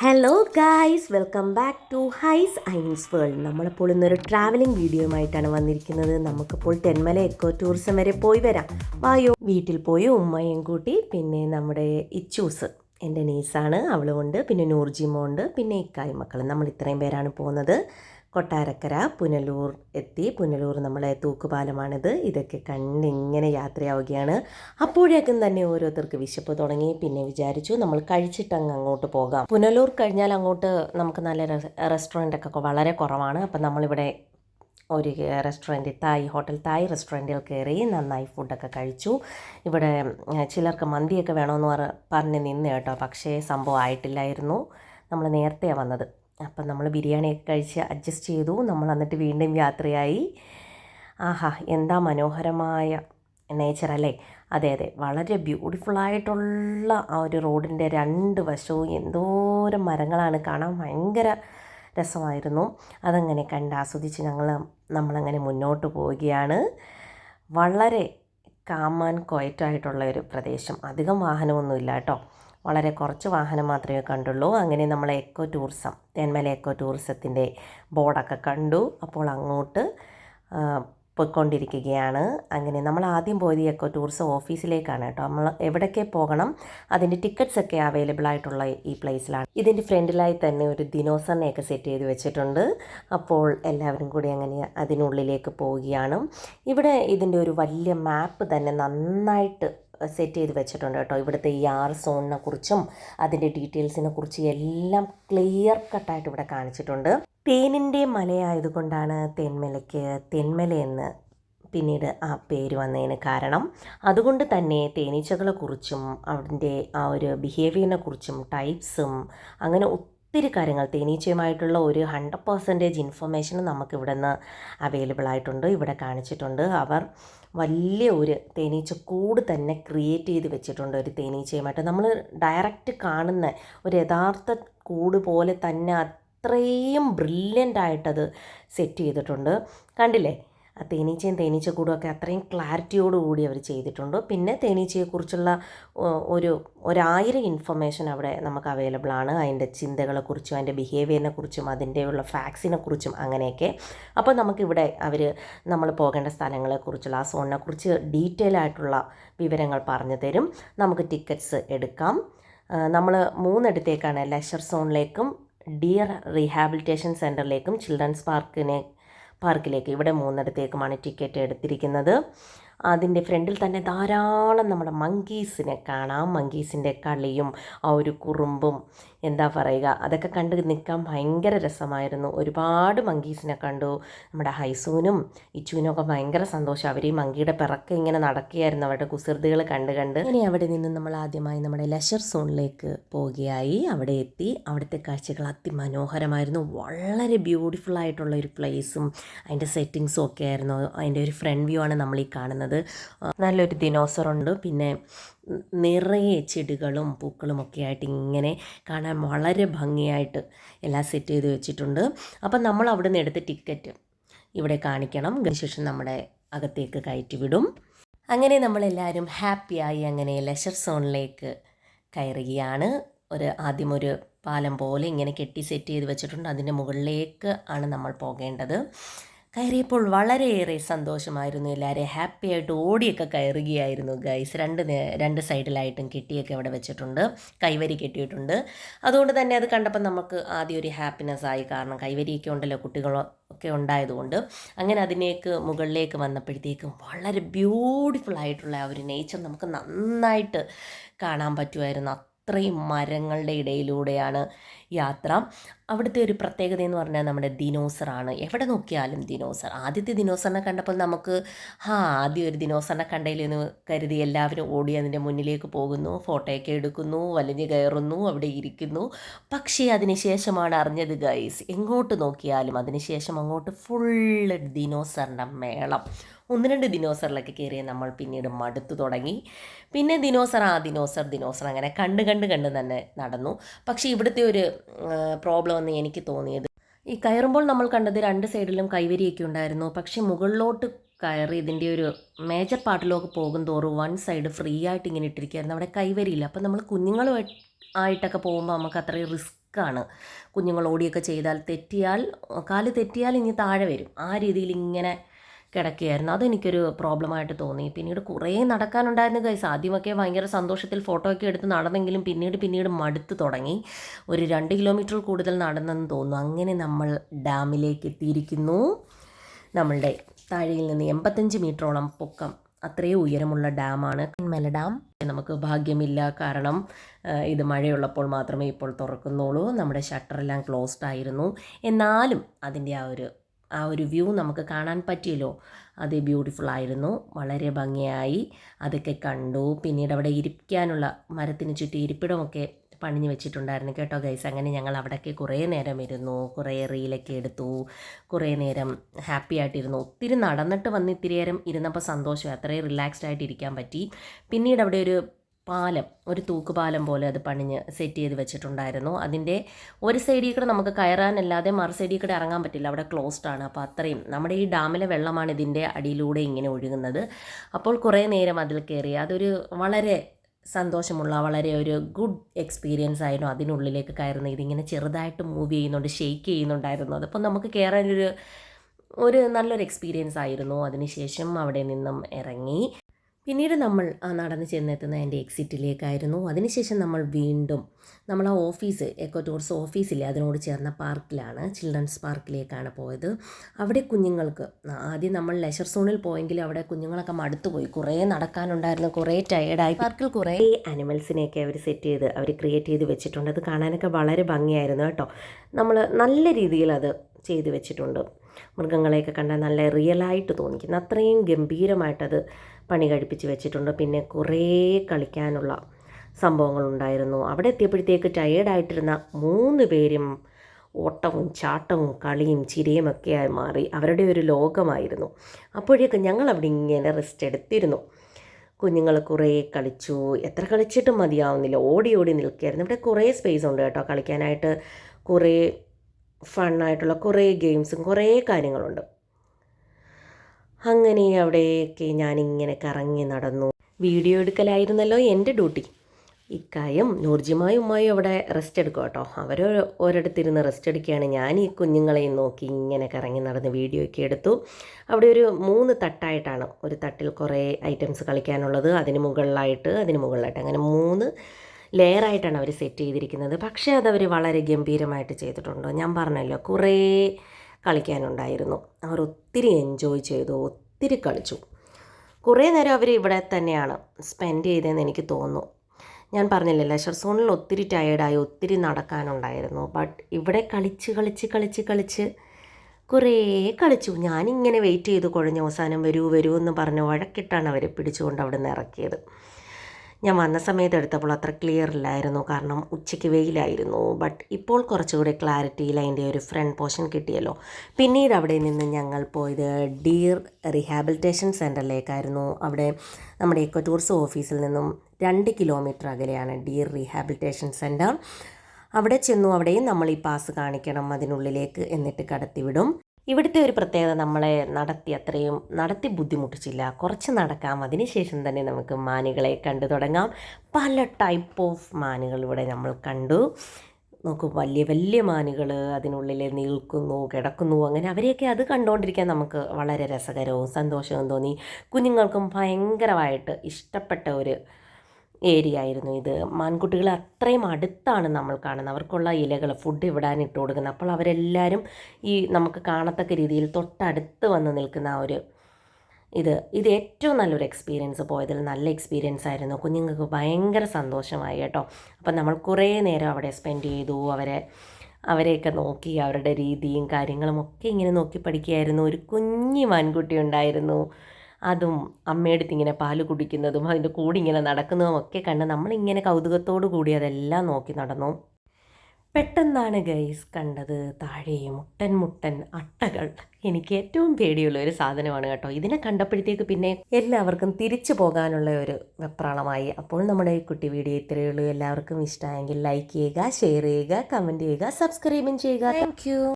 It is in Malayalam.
Hello guys welcome back to ഹൈസ് ഐൻസ് വേൾഡ് നമ്മളിപ്പോൾ ഇന്നൊരു ട്രാവലിംഗ് വീഡിയോയുമായിട്ടാണ് വന്നിരിക്കുന്നത്. നമുക്കിപ്പോൾ തെന്മല എക്കോ ടൂറിസം വരെ പോയി വരാം. വായോ വീട്ടിൽ പോയി ഉമ്മയും കൂട്ടി പിന്നെ നമ്മുടെ ഇച്ചൂസ് എന്റെ നീസാണ് അവളുമുണ്ട് പിന്നെ നൂർജിമോ ഉണ്ട് പിന്നെ ഇക്കായ് മക്കൾ നമ്മൾ ഇത്രയും പേരാണ് പോകുന്നത്. കൊട്ടാരക്കര പുനലൂർ എത്തി. പുനലൂർ നമ്മളെ തൂക്കുപാലമാണിത്. ഇതൊക്കെ കണ്ടിങ്ങനെ യാത്രയാവുകയാണ്. അപ്പോഴേക്കും തന്നെ ഓരോരുത്തർക്ക് വിശപ്പ് തുടങ്ങി. പിന്നെ വിചാരിച്ചു നമ്മൾ കഴിച്ചിട്ട് അങ്ങ് അങ്ങോട്ട് പോകാം. പുനലൂർ കഴിഞ്ഞാൽ അങ്ങോട്ട് നമുക്ക് നല്ല റെസ്റ്റോറന്റ് ഒക്കെ വളരെ കുറവാണ്. അപ്പം നമ്മളിവിടെ ഒരു റെസ്റ്റോറന്റ് തായ് ഹോട്ടൽ തായ് റെസ്റ്റോറന്റിൽ കയറി നന്നായി ഫുഡൊക്കെ കഴിച്ചു. ഇവിടെ ചിലർക്ക് മന്തിയൊക്കെ വേണമെന്ന് പറ പറഞ്ഞ് നിന്ന് കേട്ടോ. പക്ഷേ സംഭവം ആയിട്ടില്ലായിരുന്നു. നമ്മൾ നേരത്തെയാണ് വന്നത്. അപ്പം നമ്മൾ ബിരിയാണിയൊക്കെ കഴിച്ച് അഡ്ജസ്റ്റ് ചെയ്തു. നമ്മൾ എന്നിട്ട് വീണ്ടും യാത്രയായി. ആഹാ എന്താ മനോഹരമായ നേച്ചർ അല്ലേ? അതെ അതെ. വളരെ ബ്യൂട്ടിഫുൾ ആയിട്ടുള്ള ആ ഒരു റോഡിന്റെ രണ്ട് വശവും എന്തോരം മരങ്ങളാണ് കാണാൻ ഭയങ്കര രസമായിരുന്നു. അതങ്ങനെ കണ്ട് ആസ്വദിച്ച് ഞങ്ങൾ നമ്മളങ്ങനെ മുന്നോട്ട് പോവുകയാണ്. വളരെ കാമാൻ ക്വയറ്റായിട്ടുള്ള ഒരു പ്രദേശം. അധികം വാഹനമൊന്നുമില്ല കേട്ടോ. വളരെ കുറച്ച് വാഹനം മാത്രമേ കണ്ടുള്ളൂ. അങ്ങനെ നമ്മൾ എക്കോ ടൂറിസം തേന്മല എക്കോ ടൂറിസത്തിന്റെ ബോർഡൊക്കെ കണ്ടു. അപ്പോൾ അങ്ങോട്ട് പോയിക്കൊണ്ടിരിക്കുകയാണ്. അങ്ങനെ നമ്മൾ ആദ്യം പോയത് എക്കോ ടൂറിസം ഓഫീസിലേക്കാണ് കേട്ടോ. നമ്മൾ എവിടേക്ക് പോകണം അതിന്റെ ടിക്കറ്റ്സ് ഒക്കെ അവൈലബിൾ ആയിട്ടുള്ള ഈ പ്ലേസിലാണ്. ഇതിന്റെ ഫ്രണ്ടിലായി തന്നെ ഒരു ദിനോസറിനെയൊക്കെ സെറ്റ് ചെയ്ത് വെച്ചിട്ടുണ്ട്. അപ്പോൾ എല്ലാവരും കൂടി അങ്ങനെ അതിനുള്ളിലേക്ക് പോവുകയാണ്. ഇവിടെ ഇതിന്റെ ഒരു വലിയ മാപ്പ് തന്നെ നന്നായിട്ട് സെറ്റ് ചെയ്ത് വെച്ചിട്ടുണ്ട് കേട്ടോ. ഇവിടുത്തെ ഈ ആറ് സോണിനെ കുറിച്ചും അതിന്റെ ഡീറ്റെയിൽസിനെ കുറിച്ചും എല്ലാം ക്ലിയർ കട്ടായിട്ട് ഇവിടെ കാണിച്ചിട്ടുണ്ട്. തേനിന്റെ മലയായതുകൊണ്ടാണ് തെന്മലയ്ക്ക് തെന്മല എന്ന് പിന്നീട് ആ പേര് വന്നതിന് കാരണം. അതുകൊണ്ട് തന്നെ തേനീച്ചകളെക്കുറിച്ചും അതിന്റെ ആ ഒരു ബിഹേവിയറിനെ കുറിച്ചും ടൈപ്സും അങ്ങനെ ഒത്തിരി കാര്യങ്ങൾ തേനീച്ചയുമായിട്ടുള്ള ഒരു ഹൺഡ്രഡ് പെർസെന്റേജ് ഇൻഫർമേഷൻ നമുക്ക് ഇവിടെ നിന്ന് അവൈലബിൾ ആയിട്ടുണ്ട് ഇവിടെ കാണിച്ചിട്ടുണ്ട്. അവർ വലിയ ഒരു തേനീച്ചക്കൂട് തന്നെ ക്രിയേറ്റ് ചെയ്ത് വെച്ചിട്ടുണ്ട് ഒരു തേനീച്ചയുമായിട്ട്. നമ്മൾ ഡയറക്റ്റ് കാണുന്ന ഒരു യഥാർത്ഥ കൂട് പോലെ തന്നെ അത്രയും ബ്രില്യന്റ് ആയിട്ടത് സെറ്റ് ചെയ്തിട്ടുണ്ട്. കണ്ടില്ലേ? ആ തേനീച്ചയും തേനീച്ചക്കൂടുമൊക്കെ അത്രയും ക്ലാരിറ്റിയോട് കൂടി അവർ ചെയ്തിട്ടുണ്ട്. പിന്നെ തേനീച്ചയെക്കുറിച്ചുള്ള ഒരു ഒരായിരം ഇൻഫർമേഷൻ അവിടെ നമുക്ക് അവൈലബിൾ ആണ്. അതിന്റെ ചിന്തകളെക്കുറിച്ചും അതിന്റെ ബിഹേവിയറിനെ കുറിച്ചും അതിന്റെയുള്ള ഫാക്സിനെ കുറിച്ചും അങ്ങനെയൊക്കെ. അപ്പോൾ നമുക്കിവിടെ അവർ നമ്മൾ പോകേണ്ട സ്ഥലങ്ങളെക്കുറിച്ചുള്ള ആ സോണിനെക്കുറിച്ച് ഡീറ്റെയിൽ ആയിട്ടുള്ള വിവരങ്ങൾ പറഞ്ഞു തരും. നമുക്ക് ടിക്കറ്റ്സ് എടുക്കാം. നമ്മൾ മൂന്നിടത്തേക്കാണ് ലെഷർ സോണിലേക്കും ഡിയർ റീഹാബിലിറ്റേഷൻ സെന്ററിലേക്കും ചിൽഡ്രൻസ് പാർക്കിനെ പാർക്കിലേക്ക് ഇവിടെ മൂന്നിടത്തേക്കുമാണ് ടിക്കറ്റ് എടുത്തിരിക്കുന്നത്. അതിന്റെ ഫ്രണ്ടിൽ തന്നെ ധാരാളം നമ്മുടെ മങ്കീസിനെ കാണാം. മങ്കീസിന്റെ കളിയും ആ ഒരു കുറുമ്പും എന്താ പറയുക അതൊക്കെ കണ്ട് നിൽക്കാൻ ഭയങ്കര രസമായിരുന്നു. ഒരുപാട് മങ്കീസിനെ കണ്ടു. നമ്മുടെ ഹൈസൂനും ഇച്ചുവിനും ഒക്കെ ഭയങ്കര സന്തോഷം. അവർ ഈ മങ്കിയുടെ പിറക്കെ ഇങ്ങനെ നടക്കുകയായിരുന്നു. അവരുടെ കുസൃതികൾ കണ്ട് കണ്ട്. ഇനി അവിടെ നിന്ന് നമ്മൾ ആദ്യമായി നമ്മുടെ ലഷർ സോണിലേക്ക് പോവുകയായി. അവിടെ എത്തി. അവിടുത്തെ കാഴ്ചകൾ അതിമനോഹരമായിരുന്നു. വളരെ ബ്യൂട്ടിഫുൾ ആയിട്ടുള്ള ഒരു പ്ലേസും അതിന്റെ സെറ്റിങ്സും ഒക്കെ ആയിരുന്നു. അതിന്റെ ഒരു ഫ്രണ്ട് വ്യൂ ആണ് നമ്മൾ ഈ കാണുന്നത്. ആ, നല്ലൊരു ദിനോസറുണ്ട്. പിന്നെ നിറയെ ചെടികളും പൂക്കളും ഒക്കെ ആയിട്ട് ഇങ്ങനെ കാണാൻ വളരെ ഭംഗിയായിട്ട് എല്ലാം സെറ്റ് ചെയ്ത് വെച്ചിട്ടുണ്ട്. അപ്പം നമ്മൾ അവിടെ നിന്ന് എടുത്ത ടിക്കറ്റ് ഇവിടെ കാണിക്കണം. അതിനുശേഷം നമ്മുടെ അകത്തേക്ക് കയറ്റി വിടും. അങ്ങനെ നമ്മളെല്ലാവരും ഹാപ്പിയായി അങ്ങനെ ലെഷർ സോണിലേക്ക് കയറുകയാണ്. ഒരു ആദ്യം ഒരു പാലം പോലെ ഇങ്ങനെ കെട്ടി സെറ്റ് ചെയ്ത് വെച്ചിട്ടുണ്ട്. അതിന്റെ മുകളിലേക്ക് ആണ് നമ്മൾ പോകേണ്ടത്. കയറിയപ്പോൾ വളരെയേറെ സന്തോഷമായിരുന്നു എല്ലാവരെയും ഹാപ്പി ആയിട്ട് ഓടിയൊക്കെ കയറുകയായിരുന്നു ഗൈസ് രണ്ട് രണ്ട് സൈഡിലായിട്ടും കെട്ടിയൊക്കെ അവിടെ വെച്ചിട്ടുണ്ട്. കൈവരി കെട്ടിയിട്ടുണ്ട്. അതുകൊണ്ട് തന്നെ അത് കണ്ടപ്പോൾ നമുക്ക് ആദ്യം ഒരു ഹാപ്പിനെസ് ആയി. കാരണം കൈവരിയൊക്കെ ഉണ്ടല്ലോ കുട്ടികളോ ഒക്കെ ഉണ്ടായതുകൊണ്ട്. അങ്ങനെ അതിനേക്ക് മുകളിലേക്ക് വന്നപ്പോഴത്തേക്കും വളരെ ബ്യൂട്ടിഫുൾ ആയിട്ടുള്ള ആ ഒരു നേച്ചർ നമുക്ക് നന്നായിട്ട് കാണാൻ പറ്റുമായിരുന്നു. അത്രയും മരങ്ങളുടെ ഇടയിലൂടെയാണ് യാത്ര. അവിടുത്തെ ഒരു പ്രത്യേകത എന്ന് പറഞ്ഞാൽ നമ്മുടെ ദിനോസറാണ്. എവിടെ നോക്കിയാലും ദിനോസർ. ആദ്യത്തെ ദിനോസറിനെ കണ്ടപ്പോൾ നമുക്ക് ആ ആദ്യം ഒരു ദിനോസറിനെ കണ്ടതിലെന്ന് കരുതി എല്ലാവരും ഓടി അതിന്റെ മുന്നിലേക്ക് പോകുന്നു. ഫോട്ടോയൊക്കെ എടുക്കുന്നു വലിഞ്ഞു കയറുന്നു അവിടെ ഇരിക്കുന്നു. പക്ഷേ അതിനുശേഷമാണ് അറിഞ്ഞത് ഗൈസ് എങ്ങോട്ട് നോക്കിയാലും അതിനുശേഷം അങ്ങോട്ട് ഫുള്ള് ദിനോസറിന്റെ മേളം. ഒന്ന് രണ്ട് ദിനോസറിലൊക്കെ കയറിയ നമ്മൾ പിന്നീട് മടുത്തു തുടങ്ങി. പിന്നെ ദിനോസർ ആ ദിനോസർ ദിനോസർ അങ്ങനെ കണ്ട് കണ്ട് കണ്ട് തന്നെ നടന്നു. പക്ഷേ ഇവിടുത്തെ ഒരു പ്രോബ്ലം എന്ന് എനിക്ക് തോന്നിയത്. ഈ കയറുമ്പോൾ നമ്മൾ കണ്ടത് രണ്ട് സൈഡിലും കൈവരിയൊക്കെ ഉണ്ടായിരുന്നു. പക്ഷേ മുകളിലോട്ട് കയറി ഇതിന്റെ ഒരു മേജർ പാർട്ടിലൊക്കെ പോകും തോറും വൺ സൈഡ് ഫ്രീ ആയിട്ട് ഇങ്ങനെ ഇട്ടിരിക്കുകയായിരുന്നു. അവിടെ കൈവരിയില്ല. അപ്പം നമ്മൾ കുഞ്ഞുങ്ങളും ആയിട്ടൊക്കെ പോകുമ്പോൾ നമുക്ക് അത്രയും റിസ്ക് റിസ്ക്കാണ് കുഞ്ഞുങ്ങൾ ഓടിയൊക്കെ ചെയ്താൽ തെറ്റിയാൽ കാൽ തെറ്റിയാൽ ഇനി താഴെ വരും. ആ രീതിയിൽ ഇങ്ങനെ കിടക്കുകയായിരുന്നു. അതെനിക്കൊരു പ്രോബ്ലമായിട്ട് തോന്നി. പിന്നീട് കുറേ നടക്കാനുണ്ടായിരുന്നു ഗൈസ് ആദ്യമൊക്കെ ഭയങ്കര സന്തോഷത്തിൽ ഫോട്ടോ ഒക്കെ എടുത്ത് നടന്നെങ്കിലും പിന്നീട് പിന്നീട് മടുത്ത് തുടങ്ങി. ഒരു രണ്ട് കിലോമീറ്റർ കൂടുതൽ നടന്നെന്ന് തോന്നുന്നു. അങ്ങനെ നമ്മൾ ഡാമിലേക്ക് എത്തിയിരിക്കുന്നു. നമ്മളുടെ താഴെയിൽ നിന്ന് എൺപത്തഞ്ച് മീറ്ററോളം പൊക്കം. അത്രയും ഉയരമുള്ള ഡാമാണ്. കൺമല ഡാം. നമുക്ക് ഭാഗ്യമില്ല. കാരണം ഇത് മഴയുള്ളപ്പോൾ മാത്രമേ ഇപ്പോൾ തുറക്കുന്നുള്ളൂ. നമ്മുടെ ഷട്ടറെല്ലാം ക്ലോസ്ഡ് ആയിരുന്നു. എന്നാലും അതിന്റെ ആ ഒരു ആ ഒരു വ്യൂ നമുക്ക് കാണാൻ പറ്റിയല്ലോ. അത് ബ്യൂട്ടിഫുൾ ആയിരുന്നു. വളരെ ഭംഗിയായി. അതൊക്കെ കണ്ടു. പിന്നീട് അവിടെ ഇരിക്കാനുള്ള മരത്തിന് ചുറ്റും ഇരിപ്പിടമൊക്കെ പണിഞ്ഞു വെച്ചിട്ടുണ്ടായിരുന്നു കേട്ടോ ഗൈസ് അങ്ങനെ ഞങ്ങൾ അവിടെയൊക്കെ കുറേ നേരം ഇരുന്നു. കുറേ റീലൊക്കെ എടുത്തു. കുറേ നേരം ഹാപ്പി ആയിട്ടിരുന്നു. ഒത്തിരി നടന്നിട്ട് വന്ന് ഇത്തിരി നേരം ഇരുന്നപ്പോൾ സന്തോഷം അത്രയും റിലാക്സ്ഡ് ആയിട്ട് ഇരിക്കാൻ പറ്റി. പിന്നീട് അവിടെ ഒരു പാലം ഒരു തൂക്കുപാലം പോലെ അത് പണിഞ്ഞ് സെറ്റ് ചെയ്ത് വെച്ചിട്ടുണ്ടായിരുന്നു. അതിന്റെ ഒരു സൈഡിൽ കൂടെ നമുക്ക് കയറാനല്ലാതെ മറു സൈഡിൽ കൂടെ ഇറങ്ങാൻ പറ്റില്ല. അവിടെ ക്ലോസ്ഡ് ആണ്. അപ്പോൾ അത്രയും നമ്മുടെ ഈ ഡാമിലെ വെള്ളമാണ് ഇതിന്റെ അടിയിലൂടെ ഇങ്ങനെ ഒഴുകുന്നത്. അപ്പോൾ കുറേ നേരം അതിൽ കയറി. അതൊരു വളരെ സന്തോഷമുള്ള വളരെ ഒരു ഗുഡ് എക്സ്പീരിയൻസ് ആയിരുന്നു അതിനുള്ളിലേക്ക് കയറുന്നത്. ഇതിങ്ങനെ ചെറുതായിട്ട് മൂവ് ചെയ്യുന്നുണ്ട് ഷെയ്ക്ക് ചെയ്യുന്നുണ്ടായിരുന്നു. അതപ്പോൾ നമുക്ക് കയറാനൊരു ഒരു നല്ലൊരു എക്സ്പീരിയൻസ് ആയിരുന്നു. അതിനുശേഷം അവിടെ നിന്നും ഇറങ്ങി. പിന്നീട് നമ്മൾ ആ നടന്ന് ചെന്നെത്തുന്ന എന്റെ എക്സിറ്റിലേക്കായിരുന്നു. അതിനുശേഷം നമ്മൾ വീണ്ടും നമ്മൾ ആ ഓഫീസ് എക്കോ ടൂറിസം ഓഫീസില്ലേ അതിനോട് ചേർന്ന പാർക്കിലാണ് ചിൽഡ്രൻസ് പാർക്കിലേക്കാണ് പോയത്. അവിടെ കുഞ്ഞുങ്ങൾക്ക് ആദ്യം നമ്മൾ ലെഷർ സോണിൽ പോയെങ്കിലും അവിടെ കുഞ്ഞുങ്ങളൊക്കെ മടുത്തു പോയി. കുറേ നടക്കാനുണ്ടായിരുന്നു കുറേ ടയേർഡായി പാർക്കിൽ കുറേ അനിമൽസിനെയൊക്കെ അവർ സെറ്റ് ചെയ്ത് അവർ ക്രിയേറ്റ് ചെയ്ത് വെച്ചിട്ടുണ്ട്. അത് കാണാനൊക്കെ വളരെ ഭംഗിയായിരുന്നു കേട്ടോ. നമ്മൾ നല്ല രീതിയിൽ അത് ചെയ്തു വെച്ചിട്ടുണ്ട്. മൃഗങ്ങളെയൊക്കെ കണ്ടാൽ നല്ല റിയലായിട്ട് തോന്നിക്കുന്നു. അത്രയും ഗംഭീരമായിട്ടത് പണി കഴിപ്പിച്ച് വെച്ചിട്ടുണ്ട്. പിന്നെ കുറേ കളിക്കാനുള്ള സംഭവങ്ങളുണ്ടായിരുന്നു. അവിടെ എത്തിയപ്പോഴത്തേക്ക് ടയേർഡായിട്ടിരുന്ന മൂന്ന് പേരും ഓട്ടവും ചാട്ടവും കളിയും ചിരിയും ഒക്കെയായി മാറി. അവരുടെ ഒരു ലോകമായിരുന്നു. അപ്പോഴേക്കും ഞങ്ങൾ അവിടെ ഇങ്ങനെ റെസ്റ്റ് എടുത്തിരുന്നു. കുഞ്ഞുങ്ങൾ കുറേ കളിച്ചു. എത്ര കളിച്ചിട്ടും മതിയാവുന്നില്ല. ഓടി ഓടി നിൽക്കുകയായിരുന്നു ഇവിടെ കുറേ സ്പേസ് ഉണ്ട് കേട്ടോ. കളിക്കാനായിട്ട് കുറേ ഫണ്ണായിട്ടുള്ള കുറേ ഗെയിംസും കുറേ കാര്യങ്ങളുണ്ട്. അങ്ങനെ അവിടെയൊക്കെ ഞാനിങ്ങനെ കറങ്ങി നടന്നു. വീഡിയോ എടുക്കലായിരുന്നല്ലോ എന്റെ ഡ്യൂട്ടി. ഇക്കായും നൂർജിമായും ഉമ്മായും അവിടെ റെസ്റ്റ് എടുക്കും കേട്ടോ. അവർ ഒരിടത്തിരുന്ന് റെസ്റ്റ് എടുക്കുകയാണ്. ഞാൻ ഈ കുഞ്ഞുങ്ങളെയും നോക്കി ഇങ്ങനെ കറങ്ങി നടന്ന് വീഡിയോ ഒക്കെ എടുത്തു. അവിടെ ഒരു മൂന്ന് തട്ടായിട്ടാണ്. ഒരു തട്ടിൽ കുറേ ഐറ്റംസ് കളിക്കാനുള്ളത്. അതിന് മുകളിലായിട്ട് അതിന് മുകളിലായിട്ട്. അങ്ങനെ മൂന്ന് ലെയറായിട്ടാണ് അവർ സെറ്റ് ചെയ്തിരിക്കുന്നത്. പക്ഷേ അതവർ വളരെ ഗംഭീരമായിട്ട് ചെയ്തിട്ടുണ്ട്? ഞാൻ പറഞ്ഞല്ലോ. കുറേ കളിക്കാനുണ്ടായിരുന്നു. അവർ ഒത്തിരി എൻജോയ് ചെയ്തു ഒത്തിരി കളിച്ചു. കുറേ നേരം അവർ ഇവിടെ തന്നെയാണ് സ്പെൻഡ് ചെയ്തതെന്ന് എനിക്ക് തോന്നുന്നു. ഞാൻ പറഞ്ഞില്ലേ ലെഷർ സോണിൽ ഒത്തിരി ടയേർഡായി ഒത്തിരി നടക്കാനുണ്ടായിരുന്നു. ബട്ട് ഇവിടെ കളിച്ച് കളിച്ച് കളിച്ച് കളിച്ച് കുറേ കളിച്ചു. ഞാനിങ്ങനെ വെയിറ്റ് ചെയ്ത് കുഴഞ്ഞ അവസാനം വരൂ വരൂ എന്ന് പറഞ്ഞ് വഴക്കിട്ടാണ് അവരെ പിടിച്ചുകൊണ്ട് അവിടെ നിന്ന് ഇറക്കിയത്. ഞാൻ വന്ന സമയത്ത് എടുത്തപ്പോൾ അത്ര ക്ലിയർ ഇല്ലായിരുന്നു. കാരണം ഉച്ചയ്ക്ക് വെയിലായിരുന്നു. ബട്ട് ഇപ്പോൾ കുറച്ചുകൂടി ക്ലാരിറ്റിയിൽ അതിന്റെ ഒരു ഫ്രണ്ട് പോർഷൻ കിട്ടിയല്ലോ. പിന്നീട് അവിടെ നിന്ന് ഞങ്ങൾ പോയത് ഡീർ റീഹാബിലിറ്റേഷൻ സെന്ററിലേക്കായിരുന്നു അവിടെ നമ്മുടെ ഇക്കോ ടൂറിസം ഓഫീസിൽ നിന്നും രണ്ട് കിലോമീറ്റർ അകലെയാണ് ഡീർ റീഹാബിലിറ്റേഷൻ സെന്റർ അവിടെ ചെന്നു അവിടെയും നമ്മൾ ഈ പാസ് കാണിക്കണം അതിനുള്ളിലേക്ക് എന്നിട്ട് കടത്തിവിടും. ഇവിടുത്തെ ഒരു പ്രത്യേകത നമ്മളെ നടത്തി അത്രയും നടത്തി ബുദ്ധിമുട്ടിച്ചില്ല. കുറച്ച് നടക്കാം. അതിനുശേഷം തന്നെ നമുക്ക് മാനുകളെ കണ്ടു തുടങ്ങാം. പല ടൈപ്പ് ഓഫ് മാനുകൾ ഇവിടെ നമ്മൾ കണ്ടു. നോക്കൂ വലിയ വലിയ മാനുകൾ അതിനുള്ളിൽ നിൽക്കുന്നു കിടക്കുന്നു. അങ്ങനെ അവരെയൊക്കെ അത് കണ്ടുകൊണ്ടിരിക്കാൻ നമുക്ക് വളരെ രസകരവും സന്തോഷവും തോന്നി. കുഞ്ഞുങ്ങൾക്കും ഭയങ്കരമായിട്ട് ഇഷ്ടപ്പെട്ട ഒരു ഏരിയ ആയിരുന്നു ഇത്. മാൻകുട്ടികൾ അത്രയും അടുത്താണ് നമ്മൾ കാണുന്നത്. അവർക്കുള്ള ഇലകൾ ഫുഡ് ഇവിടാൻ ഇട്ട് കൊടുക്കുന്നത്. അപ്പോൾ അവരെല്ലാവരും ഈ നമുക്ക് കാണത്തക്ക രീതിയിൽ തൊട്ടടുത്ത് വന്ന് നിൽക്കുന്ന ആ ഒരു ഇത്. ഇത് ഏറ്റവും നല്ലൊരു എക്സ്പീരിയൻസ് പോയതിൽ നല്ല എക്സ്പീരിയൻസ് ആയിരുന്നു. കുഞ്ഞുങ്ങൾക്ക് ഭയങ്കര സന്തോഷമായി കേട്ടോ. അപ്പം നമ്മൾ കുറേ നേരം അവിടെ സ്പെൻഡ് ചെയ്തു. അവരെ അവരെയൊക്കെ നോക്കി അവരുടെ രീതിയും കാര്യങ്ങളും ഒക്കെ ഇങ്ങനെ നോക്കി പഠിക്കുകയായിരുന്നു. ഒരു കുഞ്ഞി മാൻകുട്ടി ഉണ്ടായിരുന്നു. അതും അമ്മയെടുത്ത് ഇങ്ങനെ പാൽ കുടിക്കുന്നതും അതിന്റെ കൂടെ ഇങ്ങനെ നടക്കുന്നതും ഒക്കെ കണ്ട് നമ്മളിങ്ങനെ കൗതുകത്തോടു കൂടി അതെല്ലാം നോക്കി നടന്നു. പെട്ടെന്നാണ് ഗൈസ് കണ്ടത് താഴെ മുട്ടൻ മുട്ടൻ അട്ടകൾ. എനിക്ക് ഏറ്റവും പേടിയുള്ള ഒരു സാധനമാണ് കേട്ടോ. ഇതിനെ കണ്ടപ്പോഴത്തേക്ക് പിന്നെ എല്ലാവർക്കും തിരിച്ചു പോകാനുള്ള ഒരു വെപ്രാളമായി. അപ്പോൾ നമ്മുടെ ഈ കുട്ടി വീഡിയോ ഇത്രയേ ഉള്ളൂ. എല്ലാവർക്കും ഇഷ്ടമായെങ്കിൽ ലൈക്ക് ചെയ്യുക ഷെയർ ചെയ്യുക കമന്റ് ചെയ്യുക സബ്സ്ക്രൈബും ചെയ്യുക. താങ്ക്